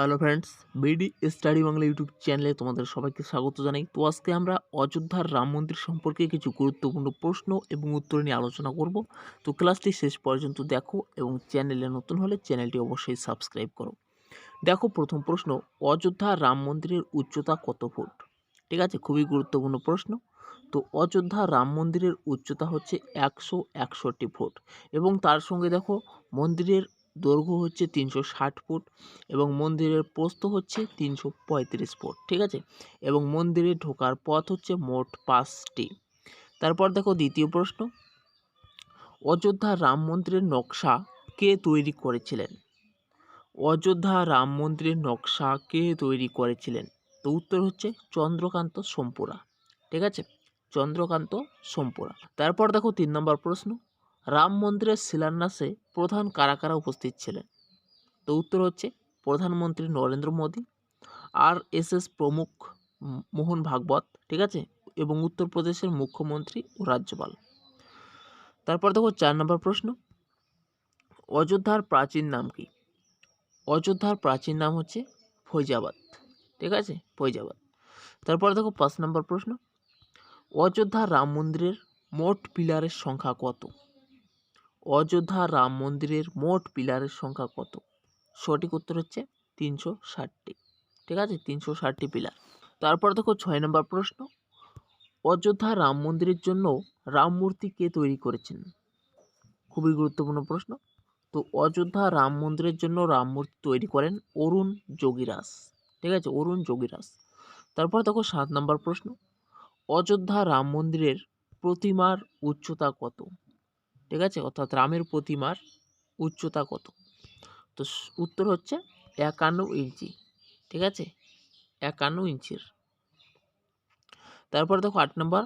Hello friends BD study Bangla YouTube চ্যানেলে তোমাদের সবাইকে স্বাগত জানাই। তো আজকে আমরা অযোধ্যার রাম মন্দির সম্পর্কে কিছু গুরুত্বপূর্ণ প্রশ্ন এবং উত্তর নিয়ে আলোচনা করব। তো ক্লাসটি শেষ পর্যন্ত দেখো এবং চ্যানেলে নতুন হলে চ্যানেলটি অবশ্যই সাবস্ক্রাইব করো। দেখো প্রথম প্রশ্ন, অযোধ্যা রাম মন্দিরের উচ্চতা কত ফুট? ঠিক আছে, খুবই গুরুত্বপূর্ণ প্রশ্ন। তো অযোধ্যা রাম মন্দিরের উচ্চতা হচ্ছে একশো একষট্টি ফুট এবং তার সঙ্গে দেখো মন্দিরের দৈর্ঘ্য হচ্ছে তিনশো ষাট ফুট এবং মন্দিরের প্রস্থ হচ্ছে তিনশো পঁয়ত্রিশ ফুট, ঠিক আছে? এবং মন্দিরে ঢোকার পথ হচ্ছে মোট পাঁচটি। তারপর দেখো দ্বিতীয় প্রশ্ন। অযোধ্যা রাম মন্দিরের নকশা কে তৈরি করেছিলেন? অযোধ্যা রাম মন্দিরের নকশা কে তৈরি করেছিলেন? তো উত্তর হচ্ছে চন্দ্রকান্ত সোমপুরা, ঠিক আছে? চন্দ্রকান্ত সোমপুরা। তারপর দেখো তিন নম্বর প্রশ্ন। রাম মন্দিরের শিলান্যাসে প্রধান কারা কারা উপস্থিত ছিলেন? তো উত্তর হচ্ছে প্রধানমন্ত্রী Narendra Modi, R S S প্রমুখ মোহন ভাগবত, ঠিক আছে? এবং উত্তরপ্রদেশের মুখ্যমন্ত্রী ও রাজ্যপাল। তারপর দেখো চার নম্বর প্রশ্ন, অযোধ্যার প্রাচীন নাম কি? অযোধ্যার প্রাচীন নাম হচ্ছে ফৈজাবাদ, ঠিক আছে? ফৈজাবাদ। তারপর দেখো পাঁচ নম্বর প্রশ্ন, অযোধ্যা রাম মন্দিরের মোট পিলারের সংখ্যা কত? অযোধ্যা রাম মন্দিরের মোট পিলারের সংখ্যা কত? সঠিক উত্তর হচ্ছে তিনশো ষাটটি। ঠিক আছে? তিনশো ষাটটি পিলার। তারপর দেখো ছয় নম্বর প্রশ্ন। অযোধ্যা রাম মন্দিরের জন্য রাম মূর্তি কে তৈরি করেছেন? খুবই গুরুত্বপূর্ণ প্রশ্ন। তো অযোধ্যা রাম মন্দিরের জন্য রাম মূর্তি তৈরি করেন অরুণ যোগীরাজ। ঠিক আছে? অরুণ যোগীরাজ। তারপর দেখো সাত নম্বর প্রশ্ন। অযোধ্যা রাম মন্দিরের প্রতিমার উচ্চতা কত? ঠিক আছে? অর্থাৎ রামের প্রতিমার উচ্চতা কত? তো উত্তর হচ্ছে একান্ন ইঞ্চি, ঠিক আছে? একান্ন ইঞ্চির। তারপর দেখো আট নম্বর।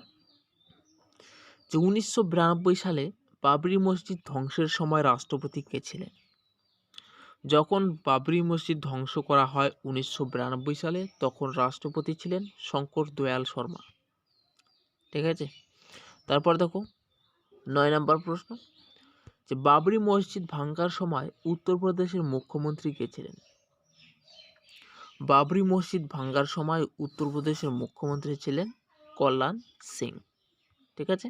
যে উনিশশো বিরানব্বই সালে বাবরি মসজিদ ধ্বংসের সময় রাষ্ট্রপতি কে ছিলেন? যখন বাবরি মসজিদ ধ্বংস করা হয় উনিশশো বিরানব্বই সালে, তখন রাষ্ট্রপতি ছিলেন শঙ্কর দয়াল শর্মা, ঠিক আছে? তারপর দেখো নয় নম্বর প্রশ্ন, যে বাবরি মসজিদ ভাঙ্গার সময় উত্তরপ্রদেশের মুখ্যমন্ত্রী কে ছিলেন? বাবরি মসজিদ ভাঙ্গার সময় উত্তরপ্রদেশের মুখ্যমন্ত্রী ছিলেন কল্যাণ সিং, ঠিক আছে?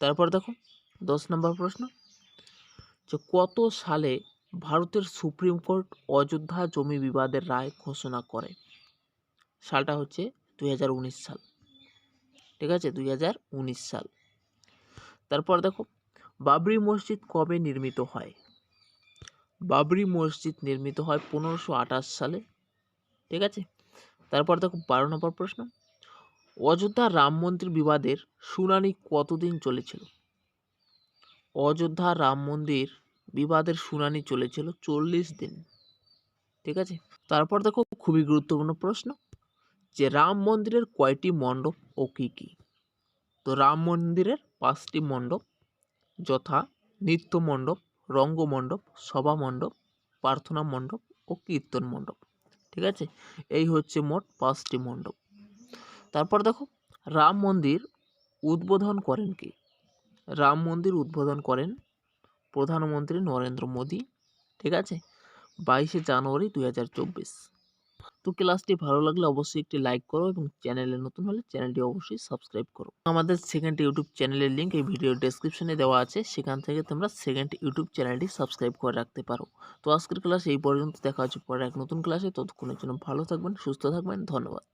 তারপর দেখো, দশ নম্বর প্রশ্ন, যে কত সালে ভারতের সুপ্রিম কোর্ট অযোধ্যা জমি বিবাদের রায় ঘোষণা করে? সালটা হচ্ছে দুই হাজার উনিশ সাল, ঠিক আছে? দুই হাজার উনিশ সাল। তারপর দেখো, বাবরি মসজিদ কবে নির্মিত হয়? বাবরি মসজিদ নির্মিত হয় পনেরোশো আঠাশ সালে, ঠিক আছে? তারপর দেখো, বারো নম্বর প্রশ্ন। অযোধ্যা রাম মন্দির বিবাদের শুনানি কতদিন চলেছিল? অযোধ্যা রাম মন্দির বিবাদের শুনানি চলেছিল চল্লিশ দিন, ঠিক আছে? তারপর দেখো, খুবই গুরুত্বপূর্ণ প্রশ্ন যে রাম মন্দিরের কয়টি মণ্ডপ ও কী কী? তো রাম মন্দিরের পাঁচটি মণ্ডপ, যথা নৃত্য মণ্ডপ রঙ্গমণ্ডপ সভা মণ্ডপ প্রার্থনা মণ্ডপ ও কীর্তন মণ্ডপ। ঠিক আছে? এই হচ্ছে মোট পাঁচটি মণ্ডপ। তারপর দেখো, রাম মন্দির উদ্বোধন করেন কি? রাম মন্দির উদ্বোধন করেন প্রধানমন্ত্রী নরেন্দ্র মোদী। ঠিক আছে? বাইশে জানুয়ারি দুই হাজার চব্বিশ। তো ক্লাসটি ভালো লাগলে অবশ্যই একটি লাইক করো এবং চ্যানেলে নতুন হলে চ্যানেলটি অবশ্যই সাবস্ক্রাইব করো। আমাদের সেকেন্ড ইউটিউব চ্যানেলের লিঙ্ক এই ভিডিও ডেসক্রিপশনে দেওয়া আছে। সেখান থেকে তোমরা সেকেন্ড ইউটিউব চ্যানেলটি সাবস্ক্রাইব করে রাখতে পারো। তো আজকের ক্লাস এই পর্যন্ত। দেখা হচ্ছে পরে এক নতুন ক্লাসে ততক্ষণের জন্য ভালো থাকবেন, সুস্থ থাকবেন। ধন্যবাদ।